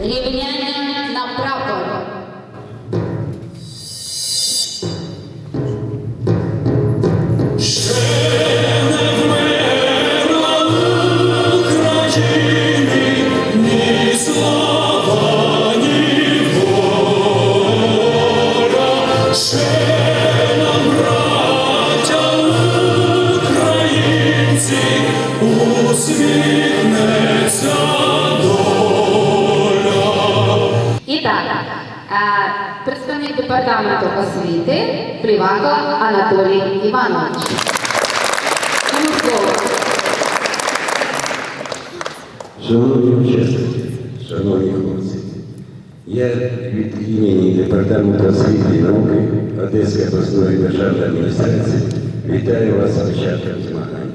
Рівняння на департаменту освіти Плівако Анатолій Іванович. Шановні учасники, шановні хлопці, я від імені Департаменту освіти і науки Одеської обласної державної адміністрації вітаю вас з початком змагань.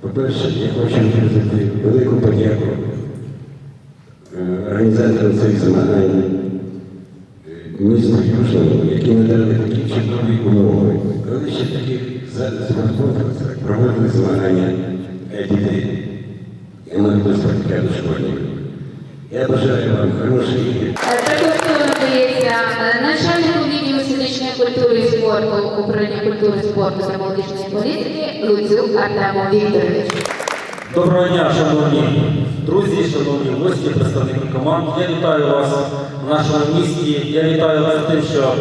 По-перше, я хочу виразити велику подяку е, організаторам цих змагань Южному, які надали такі чудові умови. Коли ще таких спортсменів проводили змагання дітей. Я маю спортивну школьників. Я бажаю вам хороших Також е, начальнику відділу фізичної культури і спорту управління культури, спорту та молодіжної політики Луцюк Артему Вікторовичу. Доброго дня, шановні друзі, шановні гості, представники команд. Я вітаю вас в нашому місті. Я вітаю вас тим, що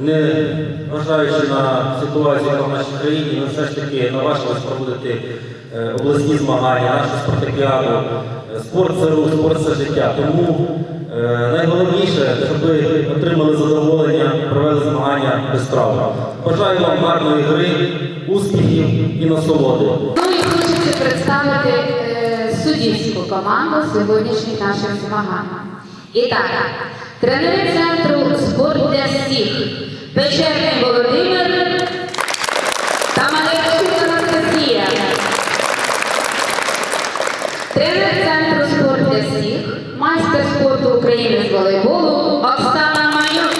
не вважаючи на ситуацію в нашій країні, ми все ж таки наважились проводити е, обласні змагання, нашу спартакіаду. Спорт це рух, спорт це життя. Тому е, найголовніше, щоб ви отримали задоволення, провели змагання без травм. Бажаю вам гарної гри, успіхів і насолоди. Представити е, суддівську команду сьогоднішніх наших змагань. І так, тренери центру спорт для всіх Печерний Володимир та Малевчук Анастасія. Тренер центру спорт для всіх, майстер спорту України з волейболу Оксана Манюк.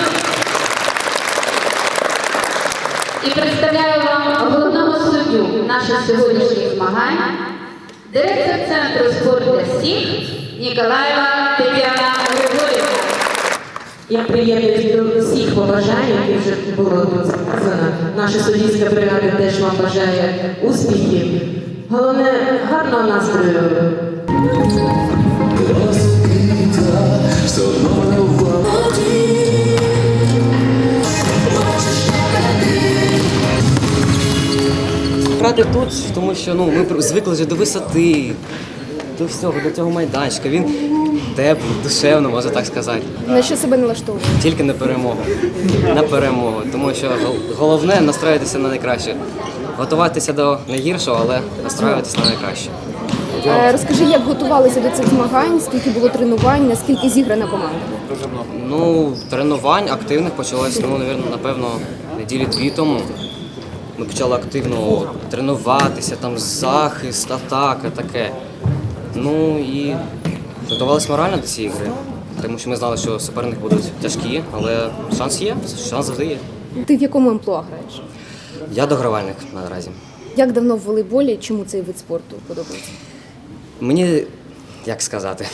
І представляю головного наших сьогоднішніх змагань, директор Центру спорту для всіх Ніколаєва Тетяна Григорівна. Я приєднуюсь до всіх побажань, які вже було сказано. Наша суддівська бригада теж вам бажає успіхів. Головне гарного настрою. Грати тут, тому що ну, ми звикли вже до висоти, до всього, до цього майданчика. Він теплий, душевно, можна так сказати. На що себе налаштовує? Тільки на перемогу. На перемогу. Тому що головне настроїтися на найкраще. Готуватися до найгіршого, але настроюватися на найкраще. Е, Розкажи, як готувалися до цих змагань, скільки було тренувань, наскільки зіграна команда? Ну, тренувань активних почалось, ну, напевно, неділі дві тому. Ми почали активно тренуватися, там захист, атака, таке. Ну і готувалися морально до цієї гри. Тому що ми знали, що суперники будуть тяжкі, але шанс є, шанс завжди є. Ти в якому амплуа граєш? Я догравальник наразі. Як давно в волейболі? Чому цей вид спорту подобається? Мені як сказати?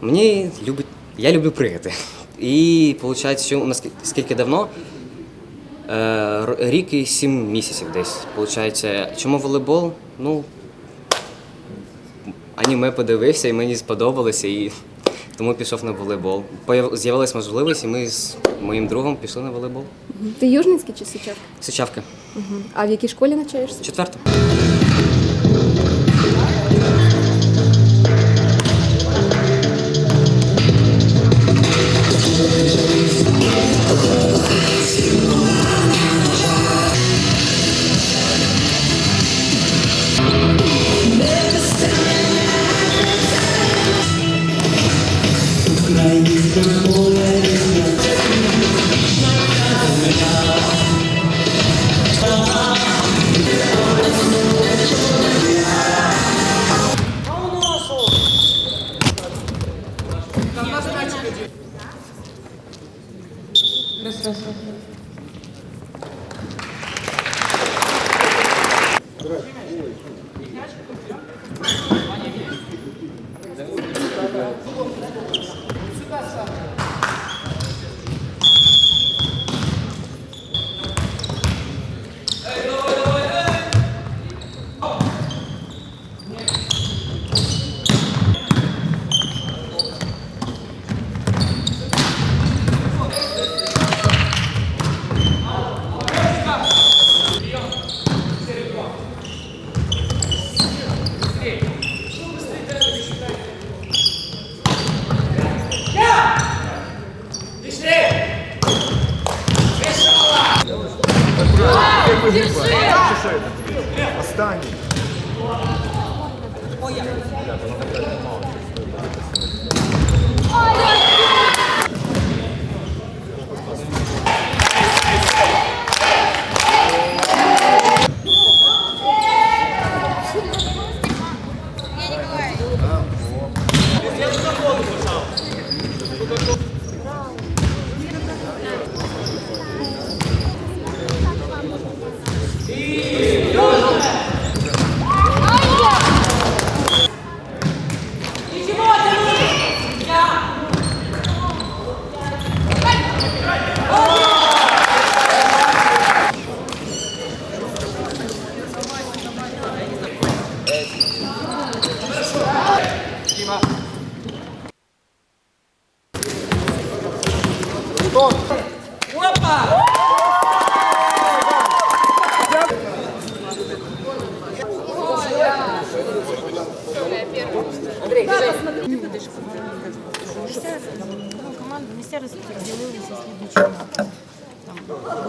Мені любить. Я люблю пригати. І виходить, що у нас скільки давно? Е, рік і сім місяців десь. Получається, чому волейбол? Ну. Аніме подивився і мені сподобалося, і тому пішов на волейбол. З'явилась можливість, і ми з моїм другом пішли на волейбол. Ти южницький чи сичавка? Сичавка. А в якій школі навчаєшся? Четверта.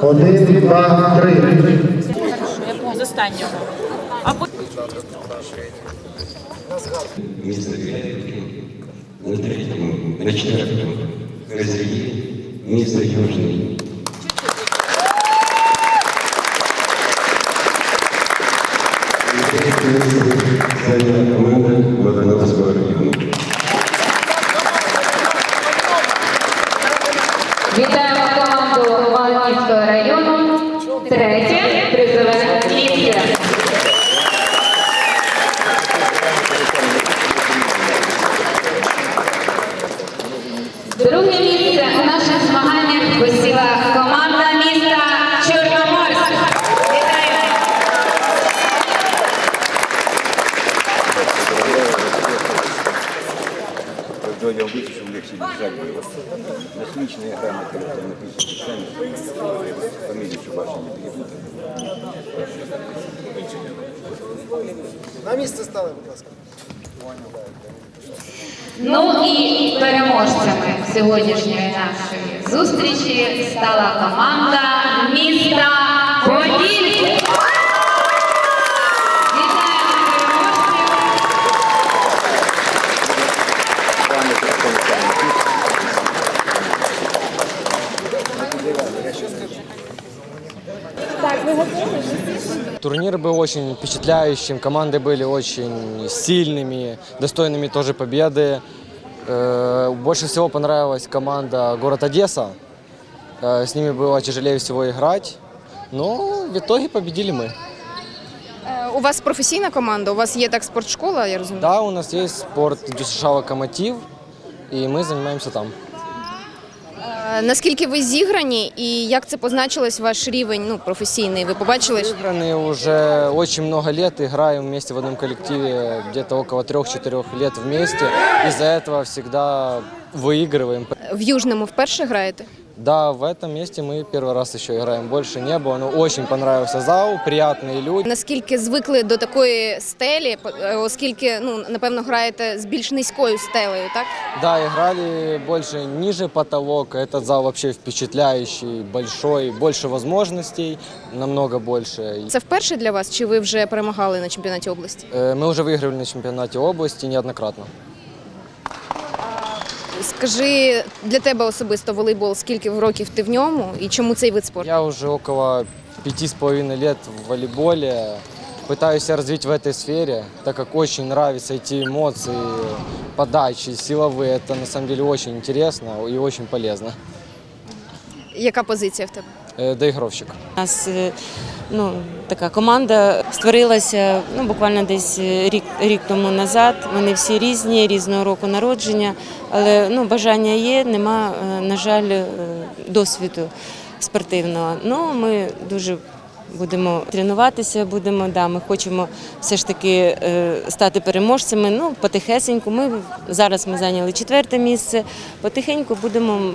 Один, два, три. з останнього. Місто Вілянки, на третьому, на четвертому, Розрії, місто Южний. Зайняла команда На місце стали, будь ласка. Ну і переможцями сьогоднішньої нашої зустрічі стала команда міста Турнир был очень впечатляющим, команды были очень сильными, достойными тоже победы. Э, Больше всего понравилась команда город Одесса. Э, С ними было тяжелее всего играть, но в итоге победили мы. Е, У вас професійна команда, у вас є так спортшкола, я розумію. Да, у нас есть спорт ДЮСШ «Локомотив», и мы занимаемся там. Е, Наскільки ви зіграні і як це позначилось ваш рівень ну, професійний? Ви побачили? що- Играны уже очень много лет, играем вместе в одном коллективе, где-то около 3-4 лет вместе. Из-за этого всегда выигрываем. В Южному вперше граєте? Да, в этом месте мы первый раз еще играем. Больше не было, но очень понравился зал, приятные люди. Наскільки звикли до такої стелі, по- е, оскільки ну напевно граєте з більш низькою стелею, так? Да, играли больше ниже потолок. Этот зал вообще впечатляющий, большой, больше возможностей, намного больше. Це вперше для вас, чи ви вже перемагали на чемпіонаті області? Э, Мы уже выигрывали на чемпионате области неоднократно. Скажи для тебе особисто волейбол, скільки років ти в ньому і чому цей вид спорту? Я уже около пяти с половиной лет в волейболе. Пытаюсь себя развить в этой сфере, так как очень нравятся эти эмоции, подачи, силовые. Это на самом деле очень интересно и очень полезно. Яка позиція в тебе? Э, Доигровщик. У нас е, ну, така команда створилася ну, буквально десь е, рік, рік тому назад. Вони всі різні, різного року народження, але ну, бажання є, нема, е, на жаль, е, досвіду спортивного. Ну, ми дуже будемо тренуватися, будемо, да, ми хочемо все ж таки е, стати переможцями. Ну, потихесеньку. Ми, зараз ми зайняли четверте місце, потихеньку будемо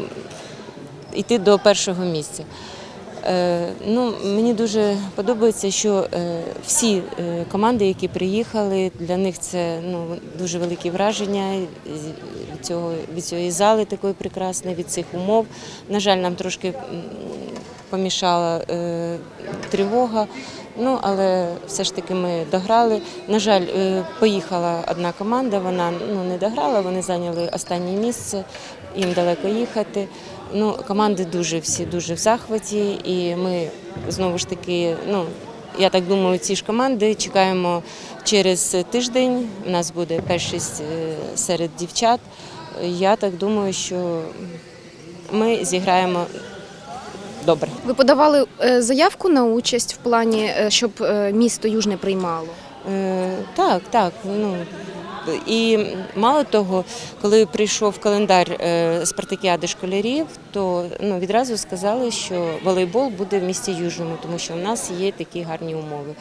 йти до першого місця. Е, ну, мені дуже подобається, що е, всі е, команди, які приїхали, для них це ну, дуже великі враження від, цього, від цієї зали такої прекрасної, від цих умов. На жаль, нам трошки помішала тривога. Ну, але все ж таки ми дограли. На жаль, поїхала одна команда, вона ну, не дограла, вони зайняли останнє місце, їм далеко їхати. Ну, команди дуже всі дуже в захваті, і ми знову ж таки, ну, я так думаю, ці ж команди чекаємо через тиждень. У нас буде першість е, серед дівчат. Я так думаю, що ми зіграємо добре. Ви подавали е, заявку на участь в плані, е, щоб місто Южне приймало? Е, Так, так. Ну і мало того, коли прийшов календар е, спартакіади школярів, то ну відразу сказали, що волейбол буде в місті Южному, тому що в нас є такі гарні умови.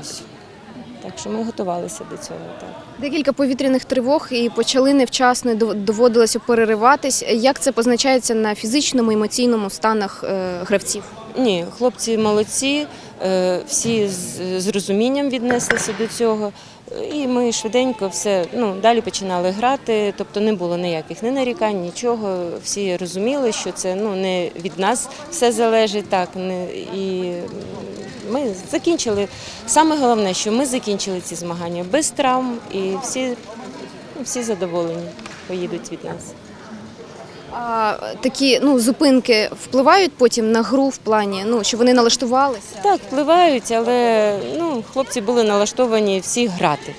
Ось. Так що ми готувалися до цього. Так. Декілька повітряних тривог і почали невчасно, доводилося перериватись. Як це позначається на фізичному, емоційному станах е, гравців? Ні, хлопці молодці, е, всі з, з розумінням віднеслися до цього. І ми швиденько все ну, далі починали грати, тобто не було ніяких ні нарікань, нічого. Всі розуміли, що це ну, не від нас все залежить. Так, не, і ми закінчили. Саме головне, що ми закінчили ці змагання без травм і всі, ну, всі задоволені поїдуть від нас. А такі ну, зупинки впливають потім на гру в плані, ну, що вони налаштувалися? Так, впливають, але ну, хлопці були налаштовані всі грати.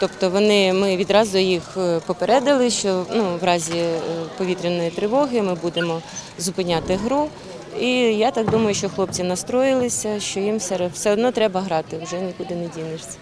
Тобто вони, ми відразу їх е, попередили, що ну, в разі е, повітряної тривоги ми будемо зупиняти гру. І я так думаю, що хлопці настроїлися, що їм все, все одно треба грати, вже нікуди не дінешся.